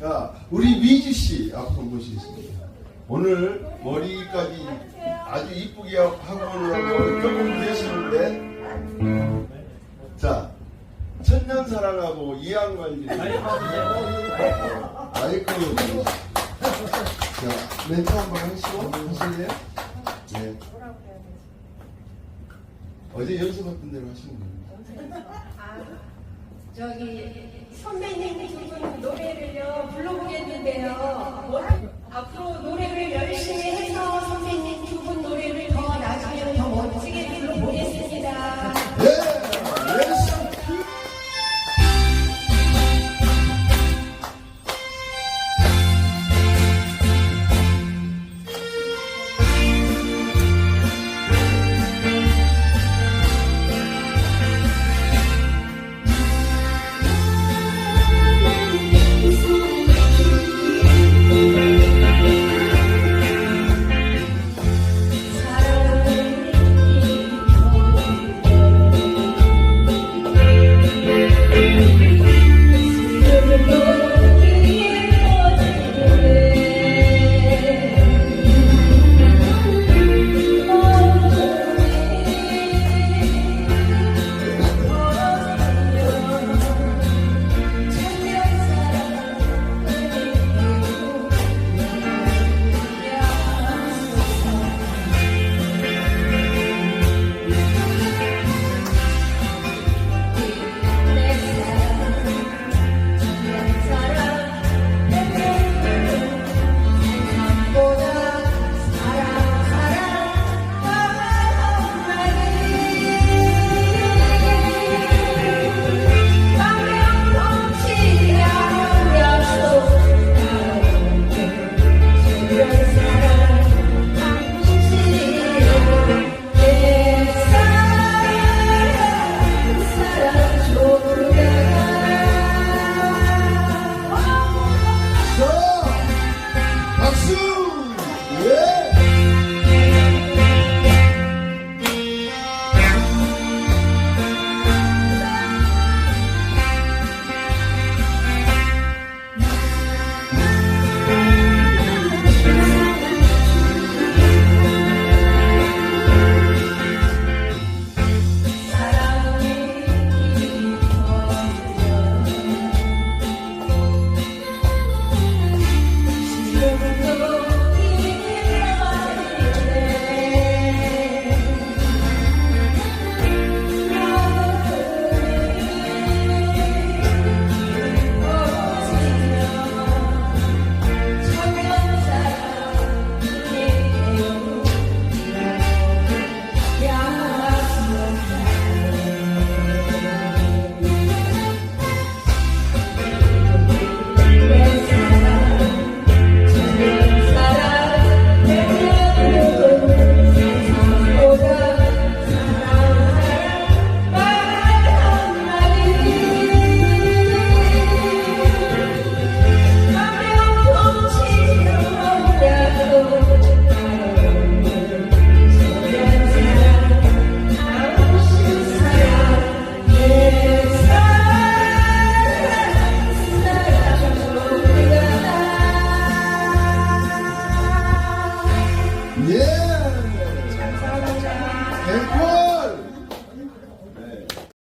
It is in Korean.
자, 우리 위지 씨 앞으로 모시겠습니다. 오늘 머리까지 아주 이쁘게 하고는 조금 되시는데, 자, 천년 사랑하고 이양 관리. 아이고, 자, 멘트 한번 하시고 하실래요? 네. 어제 연습했던 대로 하시면 됩니다. 아, 저기 선배님 두분 노래를요 Thank you.